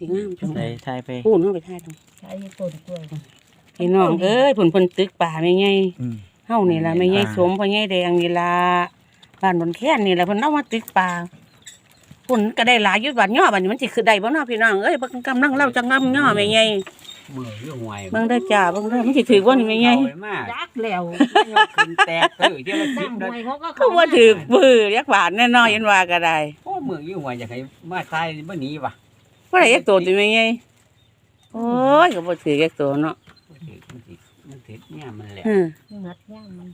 สิงามจังใส่ทายไปพูนเข้าไปท่ายตรงใช้ต้นกล้วยพี่น้องเอ้ยผลผลตึกป่าไม่ไงอืม เฮานี่ล่ะไม่ไงสมพ่อไงแดงนี่ล่ะบ้านบนแค่นนี่ล่ะเพิ่นเอามาตึกป่าผลก็ได้หลายอยู่บัดย่อบัดนี้มันสิคือได้บ่เนาะพี่น้องเอ้ยเบิ่งกำลังเล่าจังงำย่อไม่ไงเบื่ออยู่ห่วยเบิ่งเด้อจ้าเบิ่งเด้อมันสิถือบ่นี่ไม่ไงเอาว้มากยักแล้วยกขึ้นแตกเตื้อเดี๋ยวละสสิร้าบงนะหวยเขาก็ก็บ่ถือบื้อยักบาทแน่นอนยันว่าก็ได้โอ้เมืองอยู่ห่วยอยากให้มาตายบ่หนีว่ะ บ่ได้ยักโตสิไม่ไงโอ้ยก็บ่ถือยักโตเนาะมันถือมันถือมันถือเนี่ยมันแหละอืองัดย่างมัน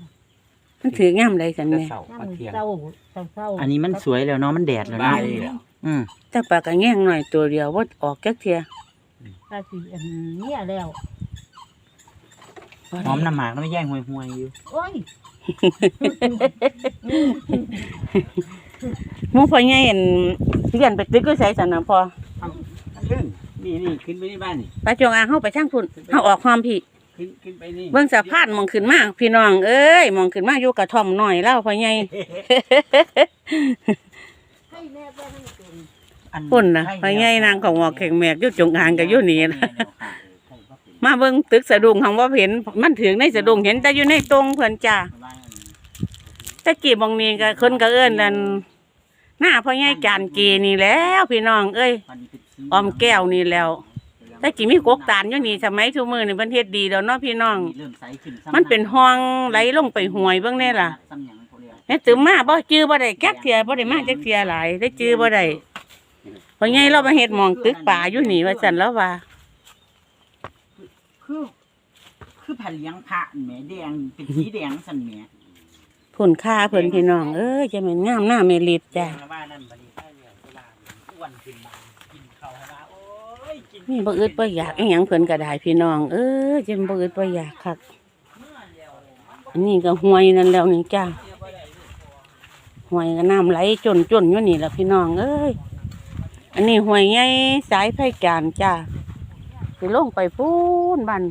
มันถือยามใดซั่นแต่แม่เสาย่างมาเทียง เศร้าเศร้าเศร้าอันนี้มันสวยแล้วเนาะมันแดดแล้วบ้าเนาะเลยเหรออืมแต่ปากก็แง่งหน่อยตัวเดียวบ่ออกจักเที่ยถ้าสิอันเนี่ยแล้วหอมน้ำหมากแล้วไม่แย่งห่วยๆอยู่โอ้ยหมู่พ่อใหญ่อันเรียนไปตึกก็ใส่ซั่นน่ะพ่อขึ้ นนี่นี่ขึ้นไปที่บ้านนี่ไปจงอางเฮาไปทางพุ่นเฮาออกความพี่ ขึ้นขึ้นไปนี่เบิ่งสะพานมองขึ้นมาพี่น้องเอ้ยมองขึ้นมาอยู่กระท่อมน้อยเล่าพ่อใหญ่ ให้แม่ไปให้ตุนอัพุ่นน่ะพ่อใหญ่นางของหมอกแข็งแมกอยู่จงอางก็อยู่นี่นะมาเบิ่งตึกสะดุ้งหังบ่เห็นมันถึงในสะดุ้งเห็นแต่อยู่ในตรงเพิ่นจ้าตะกี้บางนี้ก็คนก็เอิ้นนั่นหน้าพ่อใหญ่จานเกนี่แหล้ว พี่น้องเอ้ย ออมแก้วนี่แล้วตะกี้มีกกตาลอยู่นี่สมัยทุกมื้อนี่เพิ่นเฮ็ดดีแล้วเนาะพี่น้อง เริ่มใสขึ้ซ้ำมันเป็นห้องไหลลงไปห่วยเบิ่งแน่ล่ะซ้ำหยังเขาเรียกแม่ตื่มมาบ่จื้อบ่ได้จักเที่ยบ่ได้มาจักเที่ยหลายได้จื้อบ่ได้เพราะไงเรามาเฮ็ดหมองตึกป่าอยู่นี่ว่าซั่นแล้วว่า คือ คือผันเลี้ยงพระแหมแดงเป็นสีแดงสั่นแหมผลค่าเพิ่นพี่น้องเอ้ยจะแม่นงามหน้าแม่ลิดจ้ะว่านั่นบัดนี้ใช่แล้วว่าอ้วนขึ้นมากินข้าวว่าโอ้ยกิ นี่บ่อึดบ่อยากอีหยังเพิ่นก็ได้พี่น้อง เอ้ยจะบ่อึดบ่อยากคักอันนี้ก็ห้วยนั่นแล้วนี่จ้าห้วยก็น้ำไหลจนจนอยู่นี่ละพี่น้องเอ้ยอันนี้ห้วยใหญ่สายไผ่จานจ้าสิลงไปพูนบ้าน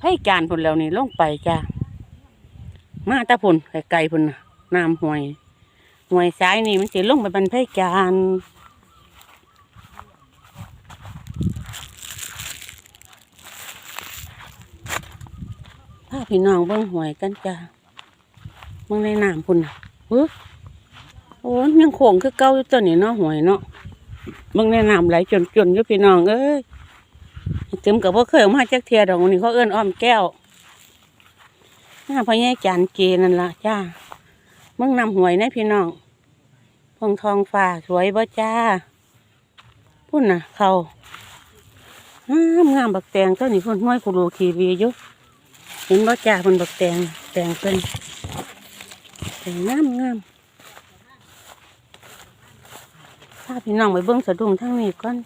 ไผ่จานพุ่นแล้วนี่ลงไปจ้ามาตาพุ่นไกลๆพุ่นน่ะน้ำห้วยห้วยซ้ายนี่มันสิลงไปบรรพจาน พาพี่น้องเบิ่งหวยกันจ้าเบิ่งในน้ำพุ่นเฮ้ยโอ้ยยังโขงคือเก่าอยู่ตัวนี้เนาะหวยเนาะเบิ่งในน้ำไหลจนๆอยู่พี่น้องเอ้ยจึมกับพ่เคยเอามาจักเทียดอกนี่เขาเอื้อนอ้อมแก้วหน้าพ่อใหญ่จานเจนั่นละจ้าเมืองนำหวยนะพี่น้องพงทองฟ้าสวยบ่จ้าพุ่นน่ะเขางามงามบักแตงต้นนี้พุ่นห้วยกุโลคีวีอยู่ เห็นบ่จ้าพุ่นบักแตงแตงเป็นแตงงามงามถ้าพี่น้องไปเบิ้งสะดุ้งทั้งนี้ก่อน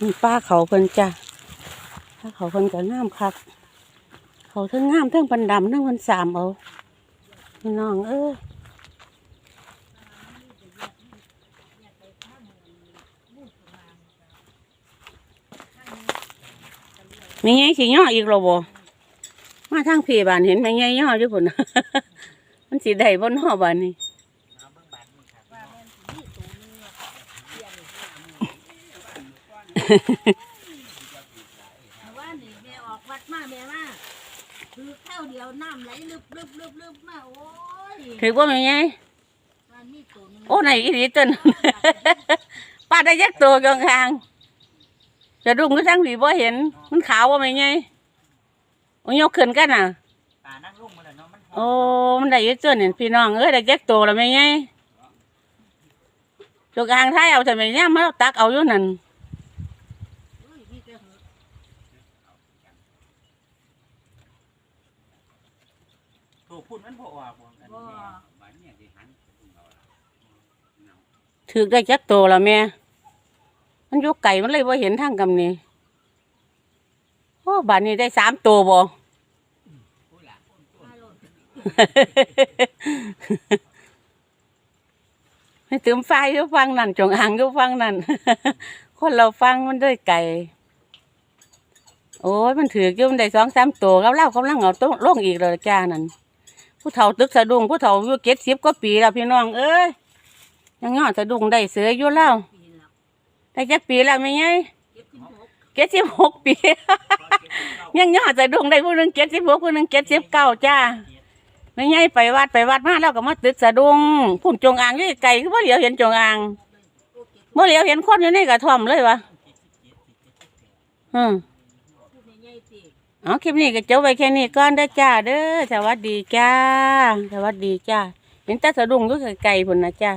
มีป้าเขาเพิ่นจ้าถ้าเขาคนก็งามคักเขาทั้งงามทั้งปันดำทั้งปันสามเอาพี่น้องเอ้ ยมีไงสิย่ออีกแล้วบ่มาทางพี่บ้านเห็นไหมไงย่ออยู่พุ่นมันสิได้บ่นอบ้านนี้ว่านี่แม่ออกวัดมาแม่มาคือข้าวเดียวน้ำไหลลึบลึบลึบลึบมาโอ้ยถือว่าไงไงมันมีตัวหนึงโอ้ไหนอีหลีต้นป้าได้ยักตัวกลางทาง จะดุ้งก็ทั้งผีบ่เห็น มันขาวว่าไงไงโอ้ยกขึ้นกันน่ะตานั่งลงมาแล้วเนาะมันโอ้มันได้อยึดตัวเนี่ยพี่น้องเอ้ยได้ยักตัวแล้วไหมไงจกอางท้ายเอาแต่ไม่ย่ามมาตักเอาอยู่นั่นเอ้ยมีแต่หัวโตพูดมันบ่ออกบ่อันบ่นี้แม่บ้านเนี่ยสิหันถือได้ยักตัวแล้วแม่ มันอยู่ไก่มันเลยว่าเห็นทางกำนี้โอ้บ้านนี้ได้สามตัวบ่มาโลดให้ตืมไฟอยู่ฟังนั่นจงอางอยู่ฟังนั่น คนเราฟังมันด้วยไก่ โอ้ยมันถือกอยู่มันได้สองสามตัวแล้วเล่ากำลังเอาตัวลงอีกเลยจ้านั่นผู้เฒ่าตึกสะดุ้งผู้เฒ่าอยู่เก็ดสิบกว่าปีแล้วพี่น้องเอ้ยยังยอดสะดุ้งได้เสืออยู่แล้วปีแล้ว ได้จักปีแล้วแม่ไงเก็บที่หกเจ็ดสิบหกปี ยังยอดสะดุ้งได้ผู้หนึงเจ็ดสิบหกผู้หนึงเจ็ดสิบเก้าจ้าแม่ไงไปวัดไปวัดมาแล้วก็มาตึกสะดุงพุ่นจงอางอยู่ไกลคือบ่เหลียวเห็นจงอางบ่เหลียวเห็นคนอยู่ในกระท่อมเลยวะอืมเอาคลิปนี้ก็จบไว้แค่นี้ก่อนเด้อจ้าเด้อสวัสดีจ้าสวัสดีจ้าเห็นแตาสะดุ้งอยู่ไกลๆพุ่นนะจ้า